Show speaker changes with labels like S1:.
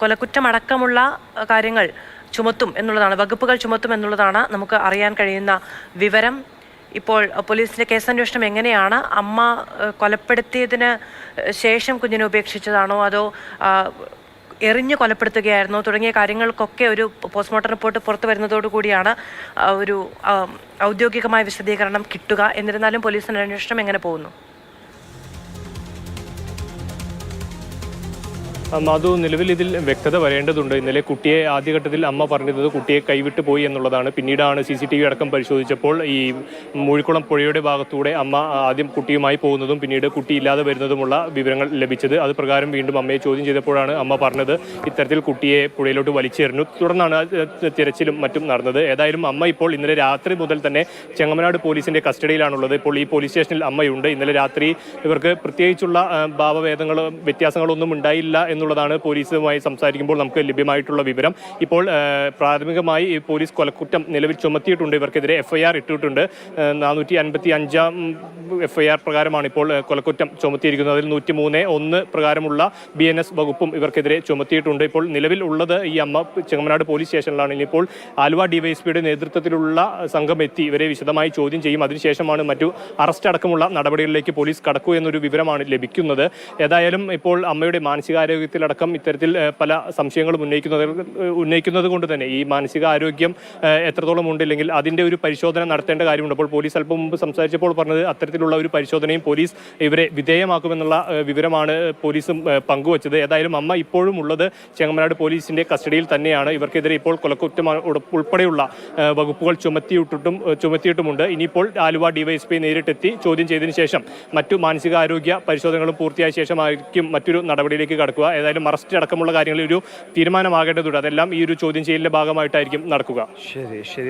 S1: കൊലക്കുറ്റമടക്കമുള്ള കാര്യങ്ങൾ ചുമത്തും എന്നുള്ളതാണ് വകുപ്പുകൾ ചുമത്തും എന്നുള്ളതാണ് നമുക്ക് അറിയാൻ കഴിയുന്ന വിവരം. ഇപ്പോൾ പോലീസിന്റെ കേസന്വേഷണം എങ്ങനെയാണ്? അമ്മ കൊലപ്പെടുത്തിയതിന് ശേഷം കുഞ്ഞിനെ ഉപേക്ഷിച്ചതാണോ? അതോ എറിഞ്ഞ് കൊലപ്പെടുത്തുകയായിരുന്നോ? തുടങ്ങിയ കാര്യങ്ങൾക്കൊക്കെ ഒരു പോസ്റ്റ്മോർട്ടം റിപ്പോർട്ട് പുറത്തു വരുന്നതോടുകൂടിയാണ് കൂടിയാണ് ഒരു ഔദ്യോഗികമായ വിശദീകരണം കിട്ടുക. എന്നിരുന്നാലും പോലീസിന്റെ അന്വേഷണം എങ്ങനെ പോകുന്നു?
S2: മധു നിലവിൽ ഇതിൽ വ്യക്തത വരേണ്ടതുണ്ട്. ഇന്നലെ കുട്ടിയെ ആദ്യഘട്ടത്തിൽ അമ്മ പറഞ്ഞത് കുട്ടിയെ കൈവിട്ട് പോയി എന്നുള്ളതാണ്. പിന്നീടാണ് സി സി ടി വി അടക്കം പരിശോധിച്ചപ്പോൾ ഈ മൂഴിക്കുളം പുഴയുടെ ഭാഗത്തൂടെ അമ്മ ആദ്യം കുട്ടിയുമായി പോകുന്നതും പിന്നീട് കുട്ടി ഇല്ലാതെ വരുന്നതുമുള്ള വിവരങ്ങൾ ലഭിച്ചത്. അത് പ്രകാരം വീണ്ടും അമ്മയെ ചോദ്യം ചെയ്തപ്പോഴാണ് അമ്മ പറഞ്ഞത് ഇത്തരത്തിൽ കുട്ടിയെ പുഴയിലോട്ട് വലിച്ചെറിഞ്ഞു തുടർന്നാണ് തിരച്ചിലും മറ്റും നടന്നത്. ഏതായാലും അമ്മ ഇപ്പോൾ ഇന്നലെ രാത്രി മുതൽ തന്നെ ചെങ്ങമനാട് പോലീസിന്റെ കസ്റ്റഡിയിലാണുള്ളത്. ഇപ്പോൾ ഈ പോലീസ് സ്റ്റേഷനിൽ അമ്മയുണ്ട്. ഇന്നലെ രാത്രി ഇവർക്ക് പ്രത്യേകിച്ചുള്ള ഭാവവേദങ്ങളും വ്യത്യാസങ്ങളൊന്നും ഉണ്ടായില്ല എന്നുള്ളതാണ് പോലീസുമായി സംസാരിക്കുമ്പോൾ നമുക്ക് ലഭ്യമായിട്ടുള്ള വിവരം. ഇപ്പോൾ പ്രാഥമികമായി പോലീസ് കൊലക്കുറ്റം നിലവിൽ ചുമത്തിയിട്ടുണ്ട്. ഇവർക്കെതിരെ എഫ്ഐആർ ഇട്ടിട്ടുണ്ട്. നാനൂറ്റി അൻപത്തി അഞ്ചാം എഫ്ഐആർ പ്രകാരമാണ് ഇപ്പോൾ കൊലക്കുറ്റം ചുമത്തിയിരിക്കുന്നത്. അതിൽ നൂറ്റി മൂന്ന് ഒന്ന് പ്രകാരമുള്ള ബി എൻ എസ് വകുപ്പും ഇവർക്കെതിരെ ചുമത്തിയിട്ടുണ്ട്. ഇപ്പോൾ നിലവിൽ ഉള്ളത് ഈ അമ്മ ചെങ്ങമനാട് പോലീസ് സ്റ്റേഷനിലാണ്. ഇനിയിപ്പോൾ ആലുവ ഡിവൈഎസ്പിയുടെ നേതൃത്വത്തിലുള്ള സംഘം എത്തി. ഇവരെ വിശദമായി ചോദ്യം ചെയ്യും. അതിനുശേഷമാണ് മറ്റു അറസ്റ്റ് അടക്കമുള്ള നടപടികളിലേക്ക് പോലീസ് കടക്കൂ എന്നൊരു വിവരമാണ് ലഭിക്കുന്നത്. ഏതായാലും ഇപ്പോൾ അമ്മയുടെ മാനസികാരോഗ്യത്തിലടക്കം ഇത്തരത്തിൽ പല സംശയങ്ങളും ഉന്നയിക്കുന്നത് ഉന്നയിക്കുന്നത് കൊണ്ട് തന്നെ ഈ മാനസികാരോഗ്യം എത്രത്തോളം ഉണ്ടില്ലെങ്കിൽ അതിന്റെ ഒരു പരിശോധന നടത്തേണ്ട കാര്യമുണ്ട്. അപ്പോൾ പോലീസ് അല്പം മുമ്പ് സംസാരിച്ചപ്പോൾ പറഞ്ഞത് അത്തരത്തിലുള്ള ഒരു പരിശോധനയും പോലീസ് ഇവരെ വിധേയമാക്കുമെന്നുള്ള വിവരമാണ് പോലീസും പങ്കുവച്ചത്. ഏതായാലും അമ്മ ഇപ്പോഴും ഉള്ളത് ചെങ്ങമനാട് പോലീസിന്റെ കസ്റ്റഡിയിൽ തന്നെയാണ്. ഇവർക്കെതിരെ ഇപ്പോൾ കൊലക്കുറ്റം ഉൾപ്പെടെയുള്ള വകുപ്പുകൾ ചുമത്തിയിട്ടിട്ടും ചുമത്തിയിട്ടുമുണ്ട്. ഇനിയിപ്പോൾ ആലുവ ഡിവൈഎസ്പി നേരിട്ടെത്തി ചോദ്യം ചെയ്തതിനു ശേഷം മറ്റു മാനസികാരോഗ്യ പരിശോധനകളും പൂർത്തിയായ ശേഷമായിരിക്കും മറ്റൊരു നടപടിയിലേക്ക് കടക്കുക. ഏതായാലും അറസ്റ്റ് അടക്കമുള്ള കാര്യങ്ങളിൽ ഒരു തീരുമാനമാകേണ്ടതുണ്ട്. അതെല്ലാം ഈ ഒരു ചോദ്യം ചെയ്യലിന്റെ ഭാഗമായിട്ടായിരിക്കും നടക്കുക.
S3: ശരി ശരി.